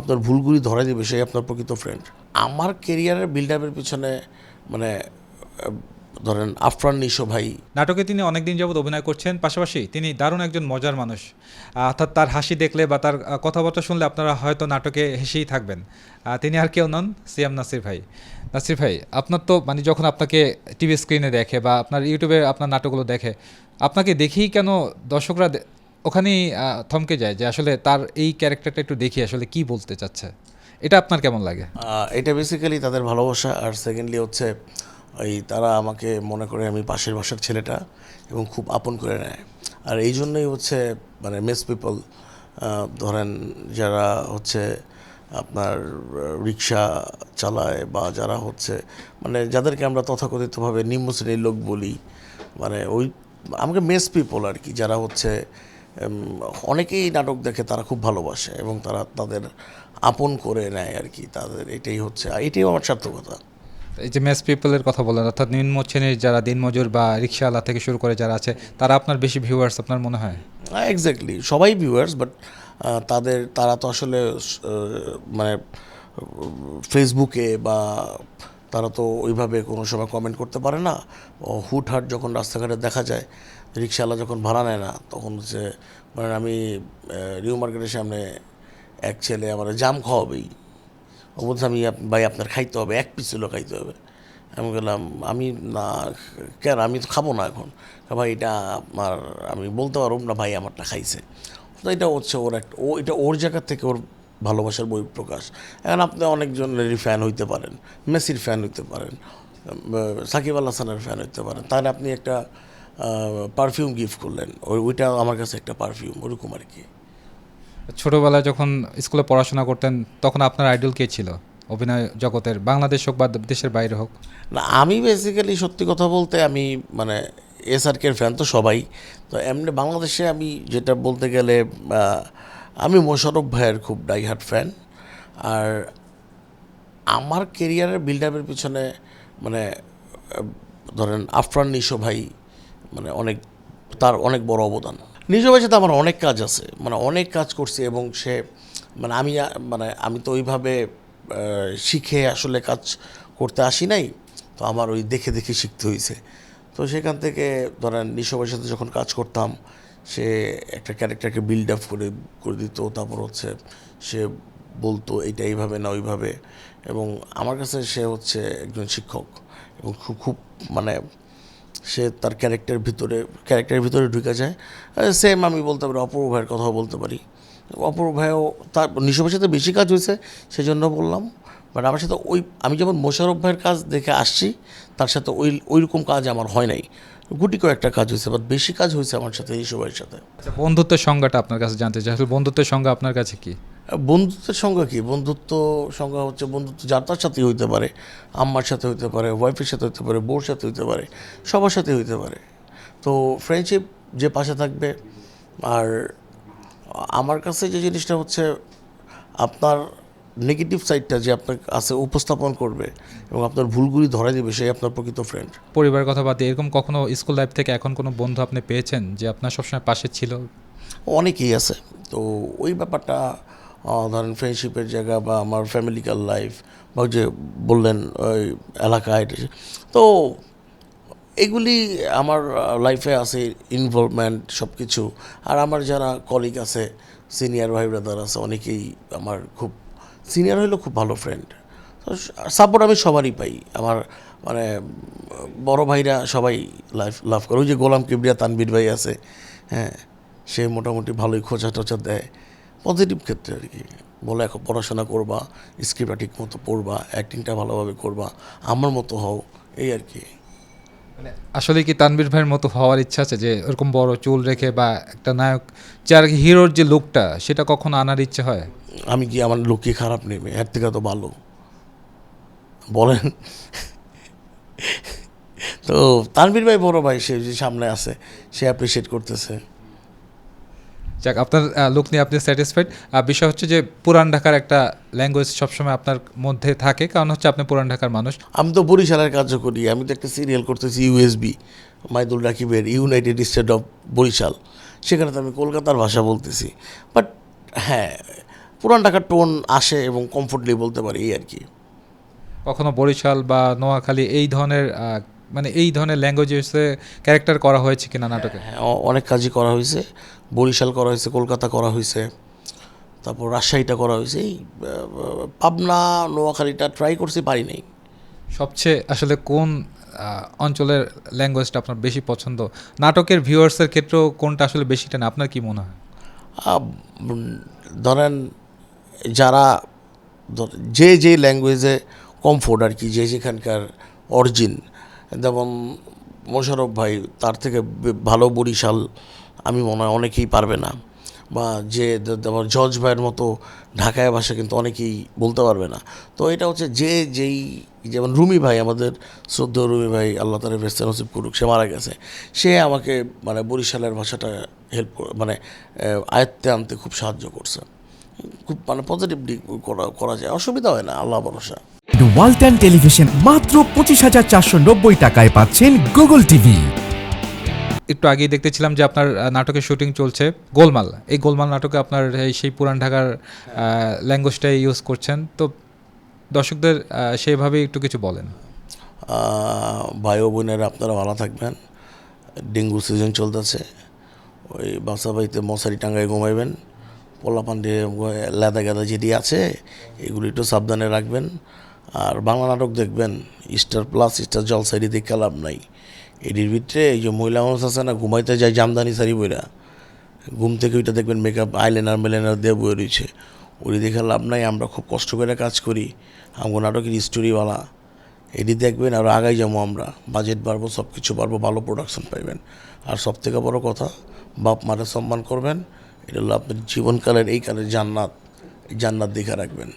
আপনার ভুলগুলি ধরা দেবে সেই আপনার প্রকৃত ফ্রেন্ড আমার কেরিয়ারের বিল্ড আপের পিছনে মানে ধরেন আফরান নিশো ভাই। নাটকে তিনি অনেকদিন যাবত অভিনয় করছেন, পাশাপাশি তিনি দারুণ একজন মজার মানুষ। অর্থাৎ তার হাসি দেখলে বা তার কথাবার্তা শুনলে আপনারা হয়তো নাটকে হেসেই থাকবেন। তিনি আর কেউ নন, সিয়াম নাসির ভাই। নাসির ভাই, আপনার তো মানে যখন আপনাকে টিভি স্ক্রিনে দেখে বা আপনার ইউটিউবে আপনার নাটকগুলো দেখে, আপনাকে দেখেই কেন দর্শকরা ওখানেই থমকে যায় যে আসলে তার এই ক্যারেক্টারটা একটু দেখি আসলে কি বলতে চাচ্ছে। এটা আপনার কেমন লাগে? এটা বেসিক্যালি তাদের ভালোবাসা আর সেকেন্ডলি হচ্ছে ওই তারা আমাকে মনে করে আমি পাশের বাসার ছেলেটা এবং খুব আপন করে নেয়। আর এই জন্যই হচ্ছে মানে মেস পিপল ধরেন যারা হচ্ছে আপনার, রিক্সা চালায় বা যারা হচ্ছে মানে যাদেরকে আমরা তথাকথিতভাবে নিম্ন শ্রেণির লোক বলি মানে ওই, আমাকে মেস পিপল আর কি, যারা হচ্ছে অনেকেই নাটক দেখে তারা খুব ভালোবাসে এবং তারা তাদের আপন করে নেয় আর কি তাদের এটাই হচ্ছে আর এটাই আমার সার্থকতা। এই যে মেস পিপলের কথা বলেন অর্থাৎ নিম্ন শ্রেণির যারা দিনমজুর বা রিক্সাওয়ালা থেকে শুরু করে যারা আছে তারা আপনার বেশি ভিউয়ার্স আপনার মনে হয়? এক্স্যাক্টলি সবাই ভিউয়ার্স বাট তাদের তারা তো আসলে মানে ফেসবুকে বা তারা তো ওইভাবে কোনো সময় কমেন্ট করতে পারে না। ও হুটহাট যখন রাস্তাঘাটে দেখা যায়, রিক্সাওয়ালা যখন ভাড়া নেয় না, তখন হচ্ছে মানে আমি নিউ মার্কেটের সামনে এক ছেলে আমার জাম খাওয়াবেই। ও বলছে, আমি ভাই, আপনার খাইতে হবে, এক পিস হলেও খাইতে হবে। আমি বললাম, আমি না কেন আমি তো খাব না এখন। ভাই, এটা আপনার আমি বলতে পারব না, ভাই আমারটা খাইছে। তো এটা হচ্ছে ওর একটা ও, এটা ওর জায়গা থেকে ওর ভালোবাসার বই প্রকাশ। এখন আপনি অনেকজনেরই ফ্যান হইতে পারেন। মেসির ফ্যান হইতে পারেন সাকিব আল হাসানের ফ্যান হইতে পারেন। তাহলে আপনি একটা পারফিউম গিফট করলেন। ওই ওইটা আমার কাছে একটা পারফিউম ওরকম আর কি। ছোটোবেলায় যখন স্কুলে পড়াশোনা করতেন তখন আপনার আইডল কে ছিল? অভিনয় জগতের বাংলাদেশ হোক বা দেশের বাইরে হোক? না আমি বেসিক্যালি সত্যি কথা বলতে আমি মানে এস আর কের ফ্যান তো সবাই। তো এমনি বাংলাদেশে আমি যেটা বলতে গেলে আমি মোশারফ ভাইয়ের খুব ডাইহার্ট ফ্যান। আর আমার কেরিয়ারের বিল্ড আপের পিছনে মানে ধরেন আফরান নিশো ভাই মানে অনেক, তার অনেক বড় অবদান। নিশো ভাইয়ের সাথে আমার অনেক কাজ আছে মানে অনেক কাজ করছি এবং সে মানে আমি মানে আমি তো ওইভাবে শিখে আসলে কাজ করতে আসি নাই, তো আমার ওই দেখে দেখে শিখতে হয়েছে তো সেখান থেকে ধরেন নিশো ভাইয়ের সাথে যখন কাজ করতাম সে একটা ক্যারেক্টারকে বিল্ড আপ করে করে দিত। তারপর হচ্ছে সে বলতো এইটা এইভাবে না, ওইভাবে। এবং আমার কাছে সে হচ্ছে একজন শিক্ষক। এবং খুব খুব মানে সে তার ক্যারেক্টার ভিতরে ক্যারেক্টারের ভিতরে ঢুকে যায়। সেম আমি বলতে পারি অপূর্ব ভাইয়ের কথাও বলতে পারি। অপূর্ব ভাইও তার নিশবের সাথে বেশি কাজ হয়েছে, সেজন্য বললাম। বাট আমার সাথে ওই আমি যেমন মোশারফ ভাইয়ের কাজ দেখে আসছি তার সাথে ওই ওই রকম কাজ আমার হয় নাই। গুটি কয়েকটা কাজ হয়েছে বাট বেশি কাজ হয়েছে আমার সাথে এই ভাইয়ের সাথে। আচ্ছা বন্ধুত্বের সংজ্ঞাটা আপনার কাছে জানতে চাই। আসলে বন্ধুত্বের সংজ্ঞা আপনার কাছে কি? বন্ধুত্বের সংজ্ঞা কি? বন্ধুত্ব সংজ্ঞা হচ্ছে বন্ধুত্ব যার তার সাথে হইতে পারে। আম্মার সাথে হইতে পারে ওয়াইফের সাথে হইতে পারে বউর সাথে হইতে পারে সবার সাথে হইতে পারে। তো ফ্রেন্ডশিপ যে পাশে থাকবে আর আমার কাছে যে জিনিসটা হচ্ছে আপনার নেগেটিভ সাইডটা যে আপনার আছে উপস্থাপন করবে এবং আপনার ভুলগুলি ধরা দেবে সেই আপনার প্রকৃত ফ্রেন্ড পরিবারের কথা বাদ এরকম কখনো স্কুল লাইফ থেকে এখন কোনো বন্ধু আপনি পেয়েছেন যে আপনার সবসময় পাশে ছিল? অনেকেই আছে। তো ওই ব্যাপারটা ধরেন ফ্রেন্ডশিপের জায়গা বা আমার ফ্যামিলিক্যাল লাইফ বা যে বললেন ওই এলাকায় তো এগুলি আমার লাইফে আছে ইনভলভমেন্ট সব কিছু আর আমার যারা কলিগ আছে সিনিয়র ভাই ব্রাদার আছে অনেকেই আমার খুব সিনিয়র হইল খুব ভালো ফ্রেন্ড তো সাপোর্ট আমি সবারই পাই। আমার মানে বড় ভাইরা সবাই লাইফ, লাভ করে। ওই যে গোলাম কিবরিয়া তানবির ভাই আছে হ্যাঁ সে মোটামুটি ভালোই খোঁচা টোচা দেয়। পজিটিভ ক্ষেত্রে আর কি। বলে, এখন পড়াশোনা করবা স্ক্রিপ্টটা ঠিক মতো পড়বা অ্যাক্টিংটা ভালোভাবে করবা, আমার মতো হও। এই আর কি। আসলে কি তানবীর ভাইয়ের মতো হওয়ার ইচ্ছা আছে যে এরকম বড় চুল রেখে বা একটা নায়ক, যার হিরোর যে লোকটা সেটা কখন আনার ইচ্ছে হয়? আমি কি আমার লোককে খারাপ নেবে? এর থেকে তো ভালো। বলেন। তো তানবীর ভাই বড় ভাই, সে যে সামনে আছে, সে অ্যাপ্রিসিয়েট করতেছে। যাক আপনার লুক নিয়ে আপনি স্যাটিসফাইড বিষয় হচ্ছে যে পুরান ঢাকার একটা ল্যাঙ্গুয়েজ সবসময় আপনার মধ্যে থাকে কারণ হচ্ছে আপনি পুরান ঢাকার মানুষ। আমি তো বরিশালের কাজ করি আমি তো একটা সিরিয়াল করতেছি ইউএসবি মাইদুল রাকিবের ইউনাইটেড স্টেট অফ বরিশাল। সেখানে তো আমি কলকাতার ভাষা বলতেছি। বাট হ্যাঁ পুরান ঢাকার টোন আসে এবং কমফোর্টলি বলতে পারি এই আর কি। কখনো বরিশাল বা নোয়াখালী এই ধরনের মানে এই ধরনের ল্যাঙ্গুয়েজে ক্যারেক্টার করা হয়েছে কিনা নাটকে? হ্যাঁ অনেক কাজই করা হয়েছে। বরিশাল করা হয়েছে কলকাতা করা হয়েছে তারপর রাজশাহীটা করা হয়েছে। এই পাবনা নোয়াখালীটা ট্রাই করছি পারি নাই। সবচেয়ে আসলে কোন অঞ্চলের ল্যাঙ্গুয়েজটা আপনার বেশি পছন্দ? নাটকের ভিউয়ার্সের ক্ষেত্রেও কোনটা আসলে বেশি টানে? আপনার কি মনে হয়? ধরেন যারা যে যে ল্যাঙ্গুয়েজে কমফোর্ট আর কি যে যেখানকার অরিজিন যেমন মোশারফ ভাই, তার থেকে ভালো বরিশাল আমি মনে হয় অনেকেই পারবে না। বা যে যেমন জজ ভাইয়ের মতো ঢাকায় ভাষা কিন্তু অনেকেই বলতে পারবে না। তো এটা হচ্ছে যে যেই, যেমন রুমি ভাই, আমাদের শ্রদ্ধ রুমি ভাই, আল্লাহ তালা বেস্তে নসিব করুক, সে মারা গেছে। সে আমাকে মানে বরিশালের ভাষাটা হেল্প মানে আয়ত্তে আনতে খুব সাহায্য করছে। খুব মানে পজিটিভ দিক করা করা যায়। অসুবিধা হয় না, আল্লাহ ভরসা। ওয়ালটন টেলিভিশন মাত্র পঁচিশ হাজার চারশো নব্বই টাকায় পাচ্ছেন গুগল টিভি। একটু আগেই দেখতেছিলাম যে আপনার নাটকের শুটিং চলছে গোলমাল। এই গোলমাল নাটকে আপনার এই সেই পুরান ঢাকার ল্যাঙ্গুয়েজটাই ইউজ করছেন। তো দর্শকদের সেইভাবেই একটু কিছু বলেন। ভাই ও বোনেরা আপনারা ভালো থাকবেন। ডেঙ্গু সিজন চলতেছে। ওই বাসা বাড়িতে মশারি টাঙ্গায় ঘুমাইবেন। পোলাপান দিয়ে লেদা গেদা যেটি আছে এগুলো একটু সাবধানে রাখবেন। আর বাংলা নাটক দেখবেন স্টার প্লাস স্টার জলসাইডি দেখে লাভ নাই। এটির ভিতরে এই যে মহিলা মানুষ আছে না, ঘুমাইতে যায় জামদানি শাড়ি বইরা ঘুম থেকে ওইটা দেখবেন মেকআপ আইলাইনার মেলাইনার দিয়ে বয়ে রয়েছে ওই দেখে লাভ নাই, আমরা খুব কষ্ট করে কাজ করি। আমার নাটকের স্টোরিওয়ালা এটি দেখবেন আর আগাই যাব আমরা। বাজেট বাড়বো সব কিছু বাড়বো, ভালো প্রোডাকশন পাইবেন। আর সব থেকে বড় কথা, বাপ মারে সম্মান করবেন। এটা হলো আপনার জীবনকালের, এই কালের জান্নাত। জান্নাত দেখে রাখবেন।